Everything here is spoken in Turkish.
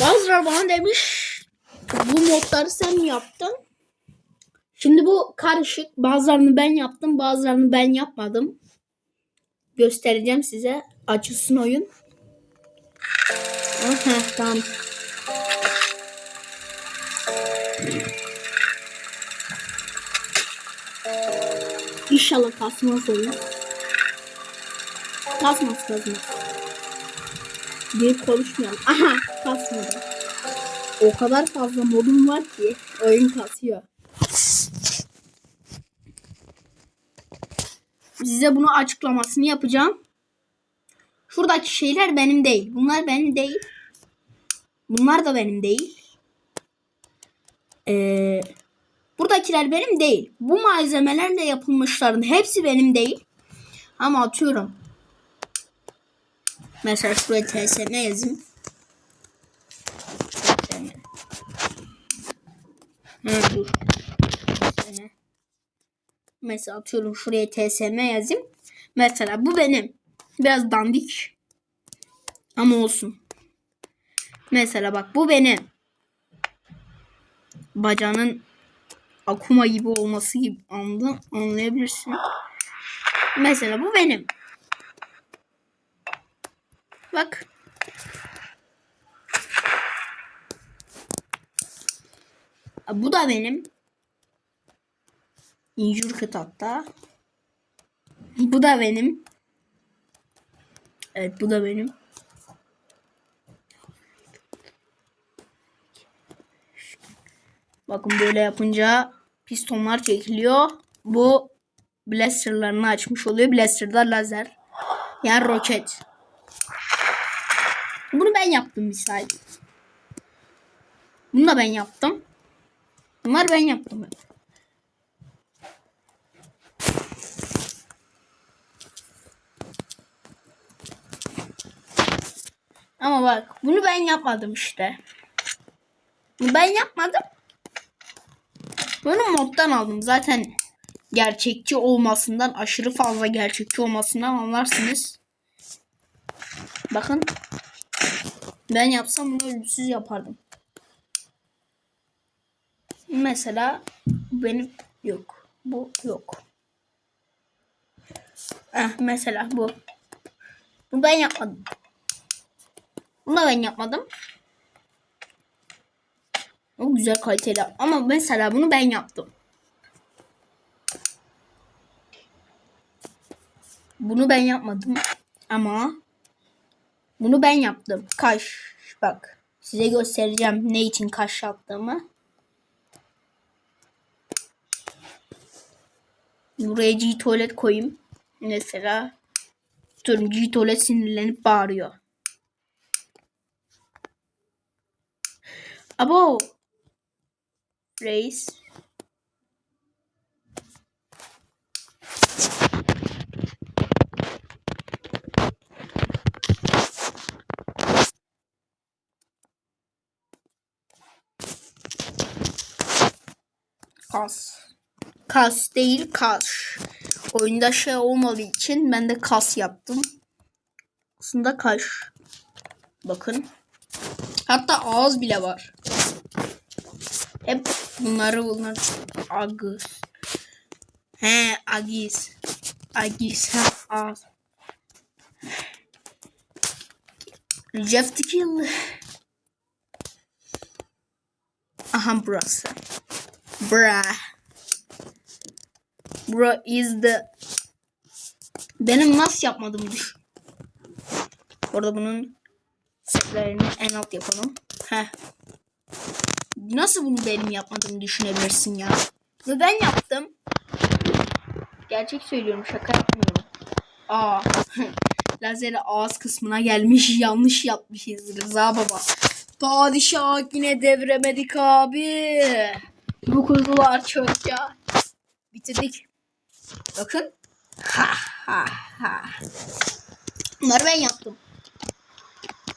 Bazıları bana demiş bu modları sen yaptın? Şimdi bu karışık. Bazılarını ben yaptım, bazılarını ben yapmadım. Göstereceğim size. Açılsın oyun. Aha, tamam. İnşallah kasmaz oyun. Kasmaz kasmaz. Büyük konuşmayalım. Aha kasmadı. O kadar fazla modum var ki oyun kasıyor. Size bunu açıklamasını yapacağım. Şuradaki şeyler benim değil. Bunlar benim değil. Bunlar da benim değil. Ee, buradakiler benim değil. Bu malzemelerle yapılmışların hepsi benim değil. Ama atıyorum. Mesela şuraya TSN yazayım. TSN. TSN. Mesela atıyorum şuraya TSM yazayım. Mesela bu benim. Biraz dandik. Ama olsun. Mesela bak bu benim. Bacağının akuma gibi olması gibi anla, anlayabilirsin. Mesela bu benim. Bak. Bu da benim. İncir kıt hatta. Bu da benim. Evet bu da benim. Bakın böyle yapınca pistonlar çekiliyor. Bu blasterlarını açmış oluyor. Blasterlar lazer. Yani roket. Ben yaptım misal. Bunu da ben yaptım. Bunlar ben yaptım. Ama bak bunu ben yapmadım işte. Bunu ben yapmadım. Bunu moddan aldım. Zaten gerçekçi olmasından aşırı fazla gerçekçi olmasından anlarsınız. Bakın. Ben yapsam bunu ölümsüz yapardım. Mesela benim yok. Bu yok. Eh, mesela bu. Bunu ben yapmadım. Bunu ben yapmadım. O güzel kaliteli. Ama mesela bunu ben yaptım. Bunu ben yapmadım. Ama bunu ben yaptım. Kaş. Bak. Size göstereceğim ne için kaş yaptığımı. Buraya G tuvalet koyayım. Mesela. Dur G tuvalet sinirlenip bağırıyor. Abo. Reis. Kas. Kas değil kas. Oyunda şey olmadığı için ben de kas yaptım. Aslında kaş. Bakın. Hatta ağız bile var. Hep bunları bunlar agis. He agis. Agis ha ağız. Jeff the Kill. Aha burası. Bra. Bra is the benim nasıl yapmadım düş. Orada bunun setlerini en alt yapalım. Heh. Nasıl bunu benim yapmadığımı düşünebilirsin ya. Ve ben yaptım. Gerçek söylüyorum şaka yapmıyorum. Aa. Lazeri ağız kısmına gelmiş yanlış yapmışız Rıza baba. Padişah yine devremedik abi. Bu kuzular çok ya. Bitirdik. Bakın. Ha ha ha. Bunları ben yaptım.